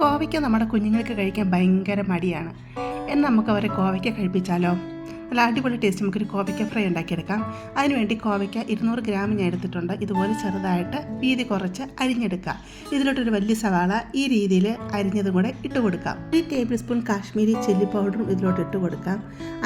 കോവയ്ക്ക നമ്മുടെ കുഞ്ഞുങ്ങൾക്ക് കഴിക്കാൻ ഭയങ്കര മടിയാണ്. എന്നാൽ നമുക്ക് അവരെ കോവയ്ക്ക കഴിപ്പിച്ചാലോ? നല്ല അടിപൊളി ടേസ്റ്റ് നമുക്കൊരു കോവയ്ക്ക ഫ്രൈ ഉണ്ടാക്കിയെടുക്കാം. അതിനുവേണ്ടി കോവയ്ക്ക ഇരുന്നൂറ് ഗ്രാം ഞാൻ എടുത്തിട്ടുണ്ട്. ഇതുപോലെ ചെറുതായിട്ട് വീതി കുറച്ച് അരിഞ്ഞെടുക്കുക ഇതിലോട്ടൊരു വലിയ സവാള ഈ രീതിയിൽ അരിഞ്ഞതും കൂടെ ഇട്ട് കൊടുക്കാം. ഒരു ടേബിൾ സ്പൂൺ കാശ്മീരി ചില്ലി പൗഡറും ഇതിലോട്ട് ഇട്ട് കൊടുക്കാം.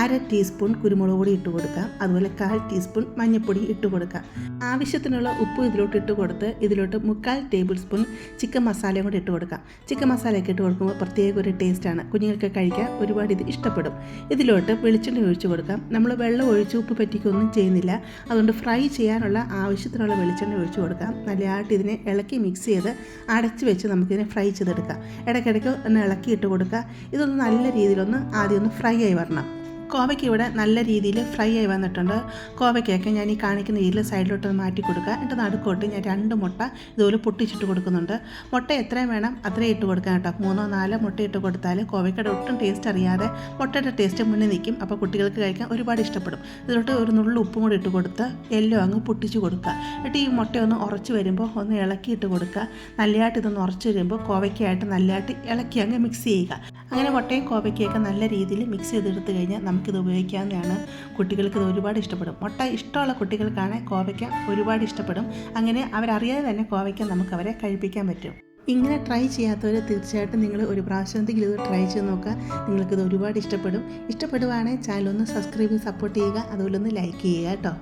അര ടീസ്പൂൺ കുരുമുളക് പൊടി ഇട്ട് കൊടുക്കാം. അതുപോലെ കാൽ ടീസ്പൂൺ മഞ്ഞൾപ്പൊടി ഇട്ട് കൊടുക്കാം. ആവശ്യത്തിനുള്ള ഉപ്പ് ഇതിലോട്ട് ഇട്ട് കൊടുത്ത് ഇതിലോട്ട് മുക്കാൽ ടേബിൾ സ്പൂൺ ചിക്കൻ മസാലയും കൂടി ഇട്ട് കൊടുക്കാം. ചിക്കൻ മസാലയൊക്കെ ഇട്ട് കൊടുക്കുമ്പോൾ പ്രത്യേക ഒരു ടേസ്റ്റാണ് കുഞ്ഞുങ്ങൾക്ക് കഴിക്കാൻ ഒരുപാട് ഇത് ഇഷ്ടപ്പെടും. ഇതിലോട്ട് വെളിച്ചെണ്ണ ഒഴിച്ച് കൊടുക്കാം. നമ്മൾ വെള്ളം ഒഴിച്ച് ഉപ്പ് പറ്റിക്കൊന്നും ചെയ്യുന്നില്ല. അതുകൊണ്ട് ഫ്രൈ ചെയ്യാനുള്ള ആവശ്യത്തിനുള്ള വെളിച്ചെണ്ണ ഒഴിച്ച് കൊടുക്കാം. നല്ലതായിട്ട് ഇതിനെ ഇളക്കി മിക്സ് ചെയ്ത് അടച്ച് വെച്ച് നമുക്കിതിനെ ഫ്രൈ ചെയ്തെടുക്കാം. ഇടയ്ക്കിടയ്ക്ക് ഒന്ന് ഇളക്കി ഇട്ട് കൊടുക്കുക. ഇതൊന്ന് നല്ല രീതിയിലൊന്ന് ആദ്യം ഒന്ന് ഫ്രൈ ആയി വരണം. കോവയ്ക്ക് ഇവിടെ നല്ല രീതിയിൽ ഫ്രൈ ആയി വന്നിട്ടുണ്ട്. കോവയ്ക്കൊക്കെ ഞാൻ ഈ കാണിക്കുന്ന രീതിയിൽ സൈഡിലോട്ട് മാറ്റി കൊടുക്കുക. എന്നിട്ട് നടുക്കോട്ട് ഞാൻ രണ്ട് മുട്ട ഇതുപോലെ പൊട്ടിച്ചിട്ട് കൊടുക്കുന്നുണ്ട്. മുട്ട എത്രയും വേണം അത്രയും ഇട്ട് കൊടുക്കാം കേട്ടോ. മൂന്നോ നാലോ മുട്ട ഇട്ട് കൊടുത്താൽ കോവയ്ക്കയുടെ ഒട്ടും ടേസ്റ്റ് അറിയാതെ മുട്ടയുടെ ടേസ്റ്റ് മുന്നിൽ നിൽക്കും. അപ്പോൾ കുട്ടികൾക്ക് കഴിക്കാൻ ഒരുപാട് ഇഷ്ടപ്പെടും. ഇതിലോട്ട് ഒരു നുള്ളു ഉപ്പും കൂടി ഇട്ട് കൊടുത്ത് എല്ലോ അങ്ങ് പൊട്ടിച്ച് കൊടുക്കുക. എന്നിട്ട് ഈ മുട്ട ഒന്ന് ഉറച്ച് വരുമ്പോൾ ഒന്ന് ഇളക്കിയിട്ട് കൊടുക്കുക. നല്ലതായിട്ട് ഇതൊന്ന് ഉറച്ച് വരുമ്പോൾ കോവയ്ക്കായിട്ട് നല്ലതായിട്ട് ഇളക്കി അങ്ങ് മിക്സ് ചെയ്യുക. അങ്ങനെ മുട്ടയും കോവയ്ക്കൊക്കെ നല്ല രീതിയിൽ മിക്സ് ചെയ്തെടുത്ത് കഴിഞ്ഞാൽ നമുക്കിത് ഉപയോഗിക്കാവുന്നതാണ്. കുട്ടികൾക്ക് ഇത് ഒരുപാട് ഇഷ്ടപ്പെടും. മുട്ട ഇഷ്ടമുള്ള കുട്ടികൾക്കാണ് കോവയ്ക്ക ഒരുപാട് ഇഷ്ടപ്പെടും. അങ്ങനെ അവരറിയാതെ തന്നെ കോവയ്ക്ക നമുക്ക് അവരെ കഴിപ്പിക്കാൻ പറ്റും. ഇങ്ങനെ ട്രൈ ചെയ്യാത്തവർ തീർച്ചയായിട്ടും നിങ്ങൾ ഒരു പ്രാവശ്യമെങ്കിലും ഇത് ട്രൈ ചെയ്ത് നോക്കുക. നിങ്ങൾക്കിത് ഒരുപാട് ഇഷ്ടപ്പെടും. ഇഷ്ടപ്പെടുവാണെങ്കിൽ ചാനൽ ഒന്ന് സബ്സ്ക്രൈബ് സപ്പോർട്ട് ചെയ്യുക. അതുപോലെ ഒന്ന് ലൈക്ക് ചെയ്യുക കേട്ടോ.